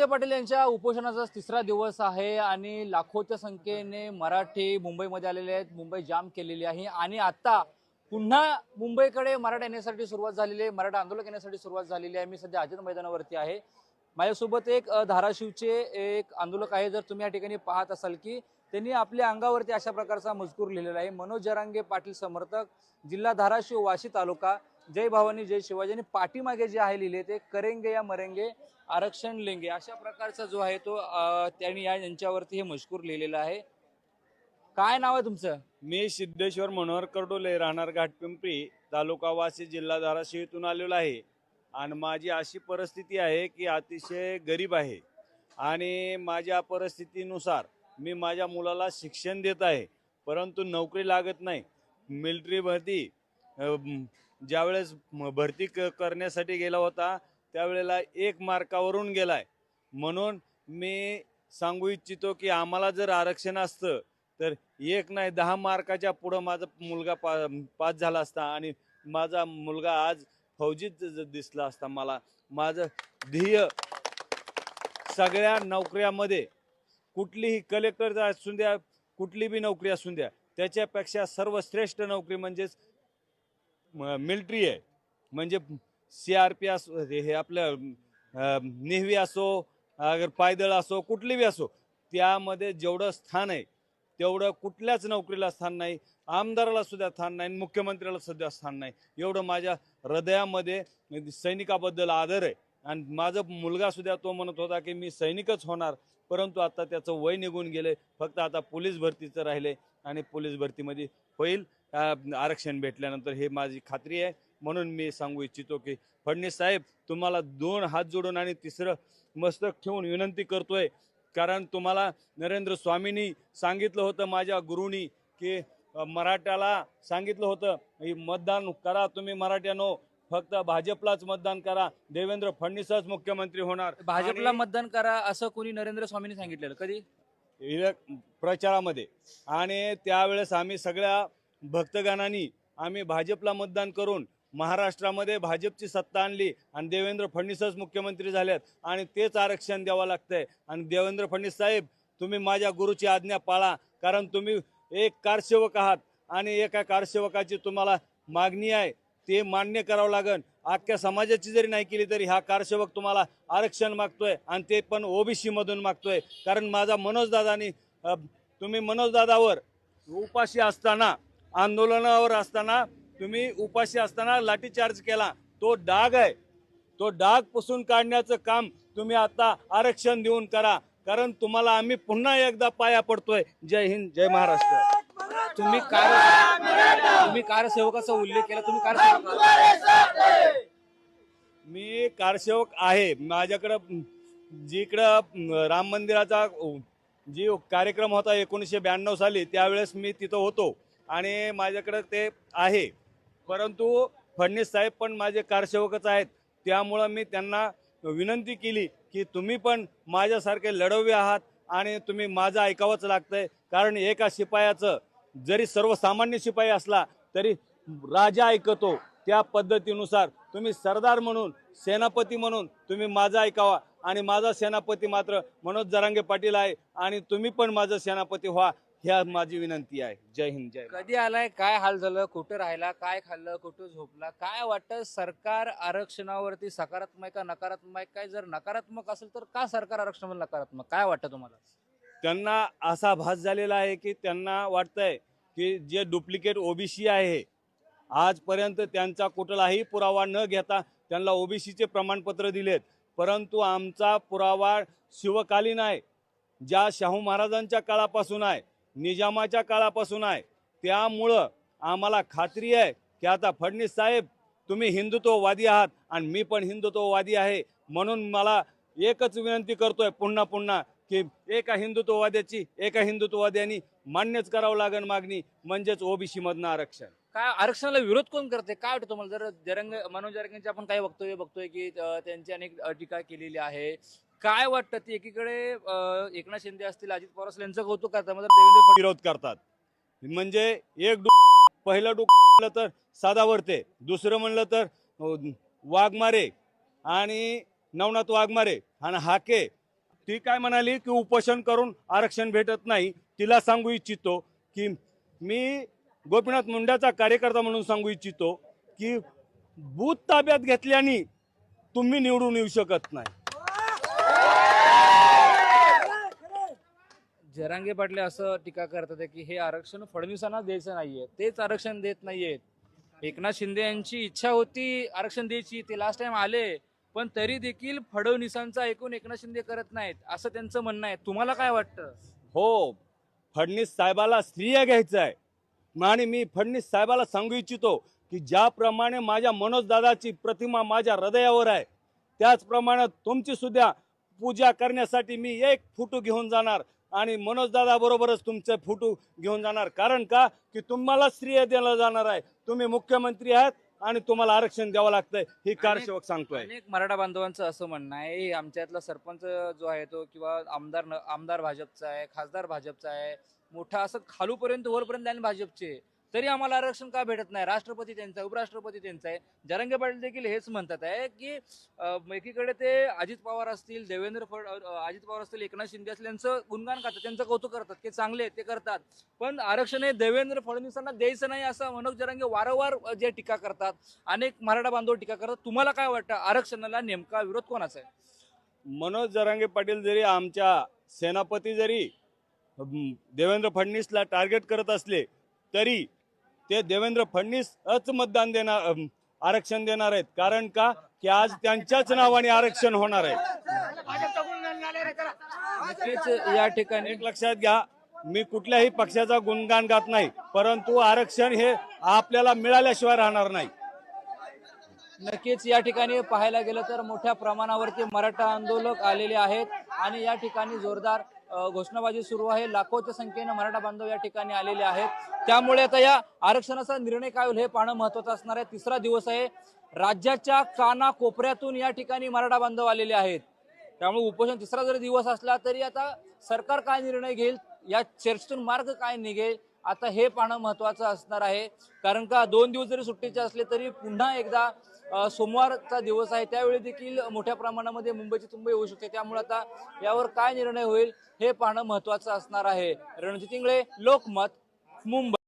संजय पाटील यांच्या उपोषणाचा तिसरा दिवस आहे आणि लाखोच्या संख्येने मराठी मुंबईमध्ये आलेले आहेत. मुंबई जाम केलेली आहे. आणि आता पुन्हा मुंबईकडे मराठा येण्यासाठी सुरुवात झालेली आहे. मराठा आंदोलन येण्यासाठी सुरुवात झालेली आहे. मी सध्या आझाद मैदानावरती आहे. माझ्यासोबत एक धाराशिवचे एक आंदोलक आहे. जर तुम्ही या ठिकाणी पाहत असाल की त्यांनी आपल्या अंगावरती अशा प्रकारचा मजकूर लिहिलेला आहे. मनोज जरांगे पाटील समर्थक जिल्हा धाराशिव वाशी तालुका. जय भावानी जय शिवाजी. आणि पाठीमागे जे आहे लिहिले ते करेंगे या मरेंगे आरक्षण लेंगे. अशा प्रकारचा जो आहे तो त्यांनी या यांच्यावरती हे मजकूर लिहिलेला आहे. काय नाव आहे तुमचं? मी सिद्धेश्वर मनोहर कर्डोले राहणार घाटपिंपरी तालुका वासी जिल्हा धाराशिव इथून आलेलो आहे. आणि माझी अशी परिस्थिती आहे की अतिशय गरीब आहे. आणि माझ्या परिस्थितीनुसार मी माझ्या मुलाला शिक्षण देत आहे. परंतु नोकरी लागत नाही. मिलिटरी भरती ज्यावेळेस भरती क करण्यासाठी गेला होता त्यावेळेला एक मार्कावरून गेलाय. म्हणून मी सांगू इच्छितो की आम्हाला जर आरक्षण असतं तर एक नाही दहा मार्काच्या पुढं माझा मुलगा पा पास झाला असता आणि माझा मुलगा आज फौजीत दिसला असता मला. माझं ध्येय सगळ्या नोकऱ्यामध्ये कुठलीही कलेक्टर असू द्या कुठली बी नोकरी असू द्या त्याच्यापेक्षा सर्वश्रेष्ठ नोकरी म्हणजेच मिलिटरी आहे. म्हणजे सी आर पी असो हे आपलं नेव्ही असो अगर पायदळ असो कुठली बी असो त्यामध्ये जेवढं स्थान आहे तेवढं कुठल्याच नोकरीला स्थान नाही आमदाराला सुद्धा स्थान नाही मुख्यमंत्र्याला सुद्धा स्थान नाही. एवढं माझ्या हृदयामध्ये सैनिकाबद्दल आदर आहे. आणि माझा मुलगा सुद्धा तो म्हणत होता की मी सैनिकच होणार परंतु आता त्याचं वय निघून गेले फक्त आता पोलीस भरतीचं राहिले आणि पोलीस भरतीमध्ये होईल. आरक्षण भेटल्यानंतर हे माझी खात्री आहे. म्हणून मी सांगू इच्छितो की फडणवीस साहेब तुम्हाला दोन हात जोडून आणि तिसरं मस्तक ठेवून विनंती करतोय. कारण तुम्हाला नरेंद्र स्वामींनी सांगितलं होतं माझ्या गुरुनी की मराठ्याला सांगितलं होतं मतदान करा तुम्ही मराठ्यानो फक्त भाजपलाच मतदान करा देवेंद्र फडणवीसच मुख्यमंत्री होणार. भाजपला मतदान करा असं कोणी नरेंद्र स्वामींनी सांगितलेलं कधी? प्रचारामध्ये. आणि त्यावेळेस आम्ही सगळ्या भक्तगणांनी आम्ही भाजपला मतदान करून महाराष्ट्रामध्ये भाजपची सत्ता आणली आणि देवेंद्र फडणवीसच मुख्यमंत्री झाल्यात आणि तेच आरक्षण द्यावं लागतंय. आणि देवेंद्र फडणवीस साहेब तुम्ही माझ्या गुरुची आज्ञा पाळा कारण तुम्ही एक कारसेवक आहात आणि एका कारसेवकाची तुम्हाला मागणी आहे ते मान्य करावं लागेल अख्ख्या समाजाची जरी नाही केली तरी हा कारसेवक तुम्हाला आरक्षण मागतोय आणि ते पण ओबीसीमधून मागतोय. कारण माझा मनोजदादानी तुम्ही मनोजदादावर उपाशी असताना आंदोलनावर असताना तुम्ही उपाशी असताना लाठीचार्ज केला. तो डाग आहे. तो डाग पुसून काढण्याचं काम तुम्ही आता आरक्षण देऊन करा. कारण तुम्हाला आम्ही पुन्हा एकदा पाया पडतोय. जय हिंद जय महाराष्ट्र. तुम्ही कार तुम्ही कारसेवकाचा उल्लेख केला तुम्ही कारसेवक. मी कारसेवक आहे. माझ्याकडं जिकडं राम मंदिराचा जी कार्यक्रम होता एकोणीसशे ब्याण्णव साली त्यावेळेस मी तिथं होतो. आणि माझ्याकडं ते आहे. परंतु फडणीस साहेब पण माझे कारसेवकच आहेत. त्यामुळं मी त्यांना विनंती केली की तुम्ही पण माझ्यासारखे लढववे आहात आणि तुम्ही माझं ऐकावंच लागतंय. कारण एका शिपायाचं जरी सर्वसामान्य शिपाई असला तरी राजा ऐकतो. त्या पद्धतीनुसार तुम्ही सरदार म्हणून सेनापती म्हणून तुम्ही माझं ऐकावा. आणि माझा सेनापती मात्र मनोज जरांगे पाटील आहे आणि तुम्ही पण माझं सेनापती व्हा. ह्या माझी विनंती आहे. जय हिंद जय कधी आलाय? काय हाल झालं? कुठं राहिला? काय खाल्लं? कुठं झोपला? काय वाटतं? सरकार आरक्षणावरती सकारात्मक का नकारात्मक? काय जर नकारात्मक असेल तर का सरकार आरक्षणावर नकारात्मक? काय वाटतं तुम्हाला? त्यांना असा भास झालेला आहे की त्यांना वाटतंय की जे डुप्लिकेट ओबीसी आहे आजपर्यंत त्यांचा कुठलाही पुरावा न घेता त्यांना ओबीसीचे प्रमाणपत्र दिलेत. परंतु आमचा पुरावा शिवकालीन आहे. ज्या शाहू महाराजांच्या काळापासून आहे निजामाच्या काळापासून आहे. त्यामुळं आम्हाला खात्री आहे की आता फडणीस साहेब तुम्ही हिंदुत्ववादी आहात आणि मी पण हिंदुत्ववादी आहे म्हणून मला एकच विनंती करतोय पुन्हा पुन्हा की एका हिंदुत्ववाद्याची एका हिंदुत्ववाद्यांनी मान्यच करावं लागेल मागणी म्हणजेच ओबीसी मधनं आरक्षण. काय आरक्षणाला विरोध कोण करते? काय वाटतं तुम्हाला? जर जरंग मनोज जरंगेंचे आपण काही वक्तव्य बघतोय की त्यांची अनेक टीका केलेली आहे. काय वाटतं ती एकीकडे अं, एकनाथ शिंदे असतील अजित पवार असतील यांचं कौतुक करतात मात्र देवेंद्र फडणवीस विरोध करतात. म्हणजे एक डोक पहिलं डोक म्हणलं तर साधावरते दुसरं म्हणलं तर अं, वाघमारे आणि नवनाथ वाघमारे आणि हाके. ती काय म्हणाली की उपोषण करून आरक्षण भेटत नाही. तिला सांगू इच्छितो की मी गोपीनाथ मुंड्याचा कार्यकर्ता म्हणून सांगू इच्छितो की बूथ ताब्यात घेतल्याने तुम्ही निवडून येऊ शकत नाही. जरांगे पाटले असं टीका करतात की हे आरक्षण फडणवीसांना द्यायचं नाहीये. तेच आरक्षण देत नाहीयेत एकनाथ शिंदे यांची इच्छा होती आरक्षण द्यायची ते लास्ट टाइम आले पण तरी देखील फडणवीसांचा ऐकून एकनाथ शिंदे करत नाहीत असं त्यांचं म्हणणं आहे. तुम्हाला काय वाटतं? हो फडणीस साहेबाला स्त्रिया घ्यायचं आहे आणि मी फडणीस साहेबाला सांगू इच्छितो की ज्याप्रमाणे माझ्या मनोज दादाची प्रतिमा माझ्या हृदयावर आहे त्याचप्रमाणे तुमची सुद्धा पूजा करण्यासाठी मी एक फोटो घेऊन जाणार. आणि मनोज दादा बरोबरच तुमचे फोटो घेऊन जाणार. कारण का? की तुम्हाला स्त्रिया दिलं जाणार आहे. तुम्ही मुख्यमंत्री आहात आणि तुम्हाला आरक्षण द्यावं लागतंय. ही कारसेवक सांगतोय. अनेक मराठा बांधवांचं असं म्हणणं आहे. आमच्यातला सरपंच जो आहे तो किंवा आमदार आमदार भाजपचा आहे खासदार भाजपचा आहे मोठा असं खालूपर्यंत वरपर्यंत आणि भाजपचे. तरी आम्हाला आरक्षण का भेटत नाही? राष्ट्रपती त्यांचा आहे, उपराष्ट्रपती त्यांचा आहे. जरंगे पाटील देखील हेच म्हणतात आहे की एकीकडे ते अजित पवार असतील देवेंद्र फड अजित पवार असतील एकनाथ शिंदे असतील यांचं गुणगान करतात त्यांचं कौतुक करतात की चांगले ते करतात. पण आरक्षण हे देवेंद्र फडणवीसांना द्यायचं नाही असं मनोज जरांगे वारंवार जे टीका करतात अनेक मराठा बांधव टीका करतात तुम्हाला काय वाटतं? आरक्षणाला नेमका विरोध कोणाचा आहे? मनोज जरांगे पाटील जरी आमच्या सेनापती जरी देवेंद्र फडणवीसला टार्गेट करत असले तरी ते देवेंद्र फडणवीसच मतदान देणार आरक्षण देणार आहेत. कारण का? की आज त्यांच्याच नावाने आरक्षण होणार आहे. या ठिकाणी एक लक्षात घ्या मी कुठल्याही पक्षाचा गुणगान गात नाही परंतु आरक्षण हे आपल्याला मिळाल्याशिवाय राहणार नाही. नक्कीच या ठिकाणी पाहायला गेलं तर मोठ्या प्रमाणावरती मराठा आंदोलक आलेले आहेत आणि या ठिकाणी जोरदार घोषणाबाजी सुरू आहे. लाखोच्या संख्येनं मराठा बांधव या ठिकाणी आलेले आहेत. त्यामुळे आता या आरक्षणाचा निर्णय काय होईल हे पाहणं महत्वाचं असणार आहे. तिसरा दिवस आहे. राज्याच्या काना कोपऱ्यातून या ठिकाणी मराठा बांधव आलेले आहेत. त्यामुळे उपोषण तिसरा जरी दिवस असला तरी आता सरकार काय निर्णय घेईल? या चर्चेतून मार्ग काय निघेल? आता हे पाहणं महत्वाचं असणार आहे. कारण का दोन दिवस जरी सुट्टीचे असले तरी पुन्हा एकदा सोमवारचा दिवस आहे. त्यावेळी देखील मोठ्या प्रमाणामध्ये मुंबईची तुंबई होऊ शकते. त्यामुळे आता यावर काय निर्णय होईल हे पाहणं महत्वाचं असणार आहे. रणजित इंगळे लोकमत मुंबई.